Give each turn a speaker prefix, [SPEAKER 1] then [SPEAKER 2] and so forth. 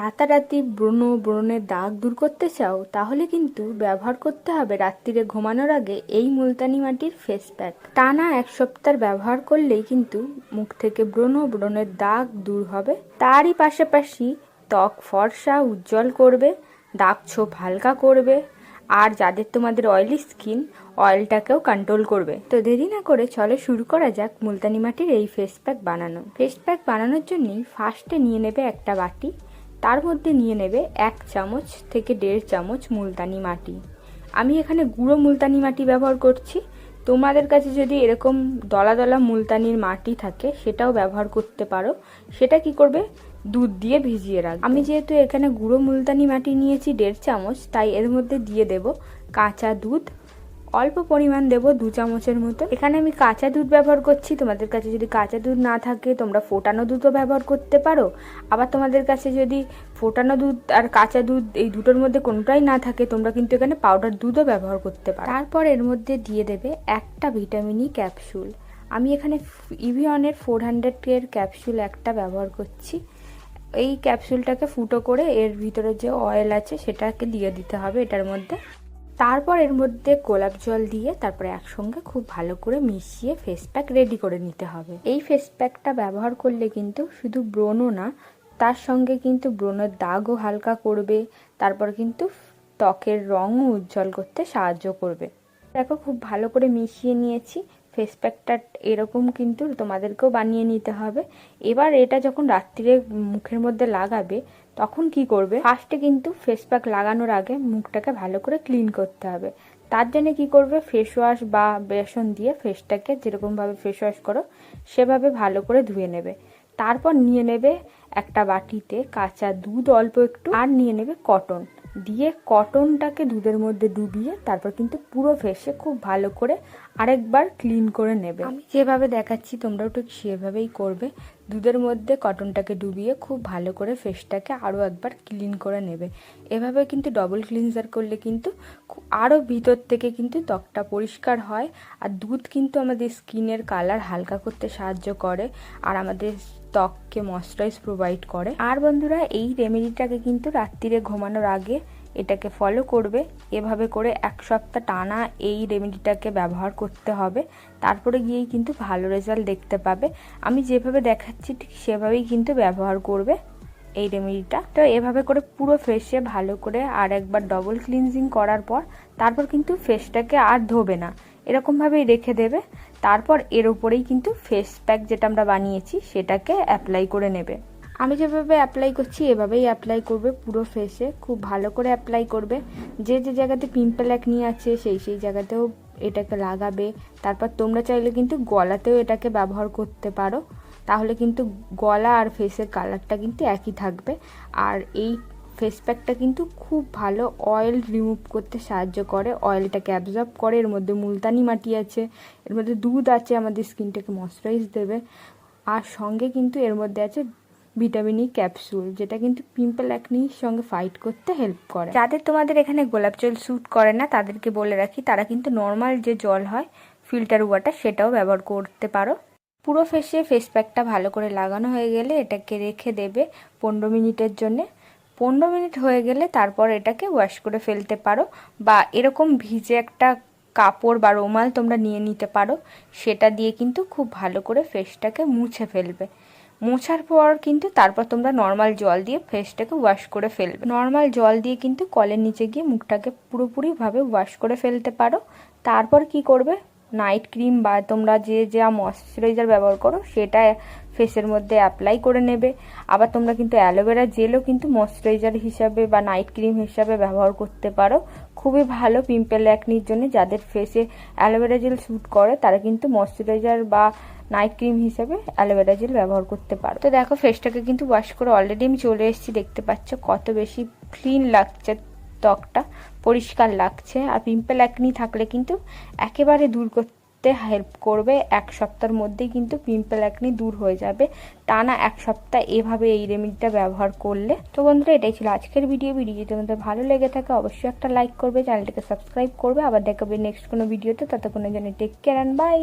[SPEAKER 1] রাতারাতি ব্রণ ব্রণের দাগ দূর করতে চাও, তাহলে কিন্তু ব্যবহার করতে হবে রাত্রিরে ঘুমানোর আগে এই মুলতানি মাটির ফেস প্যাক টানা এক সপ্তাহ ব্যবহার করলেই কিন্তু মুখ থেকে ব্রণ ব্রণের দাগ দূর হবে। তারই পাশাপাশি ত্বক ফর্সা, উজ্জ্বল করবে, দাগ ছোপ হালকা করবে, আর যাদের তোমাদের অয়েলি স্কিন অয়েলটাকেও কন্ট্রোল করবে। তো দেরি না করে চলে শুরু করা যাক মুলতানি মাটির এই ফেস প্যাক বানানো। ফেস প্যাক বানানোর জন্যই ফার্স্টে নিয়ে নেবে একটা বাটি। তার মধ্যে নিয়ে নেবে এক চামচ থেকে দেড় চামচ মুলতানি মাটি। আমি এখানে গুঁড়ো মুলতানি মাটি ব্যবহার করছি। তোমাদের কাছে যদি এরকম দলা দলা মুলতানির মাটি থাকে, সেটাও ব্যবহার করতে পারো। সেটা কি করবে? দুধ দিয়ে ভিজিয়ে রাখ আমি যেহেতু এখানে গুঁড়ো মুলতানি মাটি নিয়েছি দেড় চামচ, তাই এর মধ্যে দিয়ে দেব কাঁচা দুধ অল্প পরিমাণ দেব দু চামচের মতো। এখানে আমি কাঁচা দুধ ব্যবহার করছি। তোমাদের কাছে যদি কাঁচা দুধ না থাকে, তোমরা ফোটানো দুধও ব্যবহার করতে পারো। আবার তোমাদের কাছে যদি ফোটানো দুধ আর কাঁচা দুধ এই দুটোর মধ্যে কোনোটাই না থাকে, তোমরা কিন্তু এখানে পাউডার দুধও ব্যবহার করতে পারো। তারপর এর মধ্যে দিয়ে দেবে একটা ভিটামিনই ক্যাপসুল আমি এখানে ইভিয়নের ফোর হান্ড্রেড এর ক্যাপসুল একটা ব্যবহার করছি। এই ক্যাপসুলটাকে ফুটো করে এর ভিতরে যে অয়েল আছে, সেটাকে দিয়ে দিতে হবে এটার মধ্যে। তারপর এর মধ্যে গোলাপ জল দিয়ে তারপরে একসঙ্গে খুব ভালো করে মিশিয়ে ফেস প্যাক রেডি করে নিতে হবে। এই ফেস প্যাকটা ব্যবহার করলে কিন্তু শুধু ব্রণ না, তার সঙ্গে কিন্তু ব্রণের দাগও হালকা করবে, তারপর কিন্তু ত্বকের রঙও উজ্জ্বল করতে সাহায্য করবে। দেখো, খুব ভালো করে মিশিয়ে নিয়েছি। ফেস প্যাকটা এরকম কিন্তু তোমাদেরকেও বানিয়ে নিতে হবে। এবার এটা যখন রাত্রিরে মুখের মধ্যে লাগাবে, তখন কি করবে? ফার্স্টে কিন্তু ফেস প্যাক লাগানোর আগে মুখটাকে ভালো করে ক্লিন করতে হবে। তার জন্য কি করবে? ফেস ওয়াশ বা বেসন দিয়ে ফেসটাকে যেরকমভাবে ফেস ওয়াশ করো, সেভাবে ভালো করে ধুয়ে নেবে। তারপর নিয়ে নেবে একটা বাটিতে কাঁচা দুধ অল্প একটু, আর নিয়ে নেবে কটন দিয়ে কটনটাকে দুধের মধ্যে ডুবিয়ে তারপর কিন্তু পুরো ফেসে খুব ভালো করে আরেকবার ক্লিন করে নেবে। আমি যেভাবে দেখাচ্ছি তোমরাও ঠিক সেভাবেই করবে। দুধের মধ্যে কটনটাকে ডুবিয়ে খুব ভালো করে ফেসটাকে আরও একবার ক্লিন করে নেবে। এভাবে কিন্তু ডবল ক্লিনজার করলে কিন্তু আরও ভিতর থেকে কিন্তু ত্বকটা পরিষ্কার হয়। আর দুধ কিন্তু আমাদের স্কিনের কালার হালকা করতে সাহায্য করে। আর আমাদের ত্বককে ময়শ্চারাইজ প্রোভাইড করে। আর বন্ধুরা, এই রেমেডিটাকে কিন্তু রাত্রিরে ঘুমানোর আগে এটাকে ফলো করবে। এভাবে করে এক সপ্তাহ টানা এই রেমেডিটাকে ব্যবহার করতে হবে। তারপরে গিয়েই কিন্তু ভালো রেজাল্ট দেখতে পাবে। আমি যেভাবে দেখাচ্ছি, ঠিক সেভাবেই কিন্তু ব্যবহার করবে এই রেমেডিটা তো এভাবে করে পুরো ফেসে ভালো করে আর একবার ডবল ক্লিনজিং করার পর, তারপর কিন্তু ফেসটাকে আর ধোবে না। এরকমভাবেই রেখে দেবে। তারপর এর উপরেই কিন্তু ফেস প্যাক যেটা আমরা বানিয়েছি, সেটাকে অ্যাপ্লাই করে নেবে। আমি যেভাবে অ্যাপ্লাই করছি, এভাবেই অ্যাপ্লাই করবে পুরো ফেসে খুব ভালো করে অ্যাপ্লাই করবে। যে যে জায়গাতে পিম্পল একনি আছে, সেই সেই জায়গাতেও এটাকে লাগাবে। তারপর তোমরা চাইলে কিন্তু গলাতেও এটাকে ব্যবহার করতে পারো। তাহলে কিন্তু গলা আর ফেসের কালারটা কিন্তু একই থাকবে। আর এই ফেস প্যাকটা কিন্তু খুব ভালো অয়েল রিমুভ করতে সাহায্য করে। অয়েলটাকে অ্যাবজর্ব করে, এর মধ্যে মুলতানি মাটি আছে, এর মধ্যে দুধ আছে, আমাদের স্কিনটাকে ময়শ্চারাইজ দেবে। আর সঙ্গে কিন্তু এর মধ্যে আছে ভিটামিন ই ক্যাপসুল যেটা কিন্তু পিম্পল অ্যাকনির সঙ্গে ফাইট করতে হেল্প করে। যাদের তোমাদের এখানে গোলাপ জল স্যুট করে না, তাদেরকে বলে রাখি, তারা কিন্তু নর্মাল যে জল হয় ফিল্টার ওয়াটার সেটাও ব্যবহার করতে পারো। পুরো ফেসে ফেস প্যাকটা ভালো করে লাগানো হয়ে গেলে এটাকে রেখে দেবে পনেরো মিনিটের জন্যে। পনেরো মিনিট হয়ে গেলে তারপর এটাকে ওয়াশ করে ফেলতে পারো বা এরকম ভিজে একটা কাপড় বা রুমাল তোমরা নিয়ে নিতে পারো, সেটা দিয়ে কিন্তু খুব ভালো করে ফেসটাকে মুছে ফেলবে। মোছার পর কিন্তু তারপর তোমরা নর্মাল জল দিয়ে ফেসটাকে ওয়াশ করে ফেলবে। নর্মাল জল দিয়ে কিন্তু কলের নিচে গিয়ে মুখটাকে পুরোপুরিভাবে ওয়াশ করে ফেলতে পারো। তারপর কি করবে? নাইট ক্রিম বা তোমরা যে, যা ময়শ্চারাইজার ব্যবহার করো, সেটা ফেসের মধ্যে অ্যাপ্লাই করে নেবে। আবার তোমরা কিন্তু অ্যালোভেরা জেলও কিন্তু ময়শ্চারাইজার হিসাবে বা নাইট ক্রিম হিসাবে ব্যবহার করতে পারো। খুবই ভালো পিম্পল অ্যাকনির জন্য যাদের ফেসে অ্যালোভেরা জেল স্যুট করে, তারা কিন্তু ময়শ্চারাইজার বা নাইট ক্রিম হিসাবে অ্যালোভেরা জেল ব্যবহার করতে পারো। তো দেখো ফেসটাকে কিন্তু ওয়াশ করে অলরেডি আমি চলে এসেছি, দেখতে পাচ্ছ কত বেশি ক্লিন লাগছে। ত্বকটা পরিষ্কার লাগছে আর পিম্পল অ্যাকনি থাকলে কিন্তু একেবারে দূর করতে হেল্প করবে। এক সপ্তাহের মধ্যেই কিন্তু পিম্পল অ্যাকনি দূর হয়ে যাবে। টানা এক সপ্তাহ এভাবে এই রেমেডিটা ব্যবহার করলে। তো বন্ধুরা, এটাই ছিল আজকের ভিডিও ভিডিও তোমাদের ভালো লেগে থাকে, অবশ্যই একটা লাইক করবে চ্যানেলটাকে সাবস্ক্রাইব করবে। আবার দেখাবে নেক্সট কোনো ভিডিওতে ততক্ষণের জন্য টেক কেয়ার অ্যান্ড বাই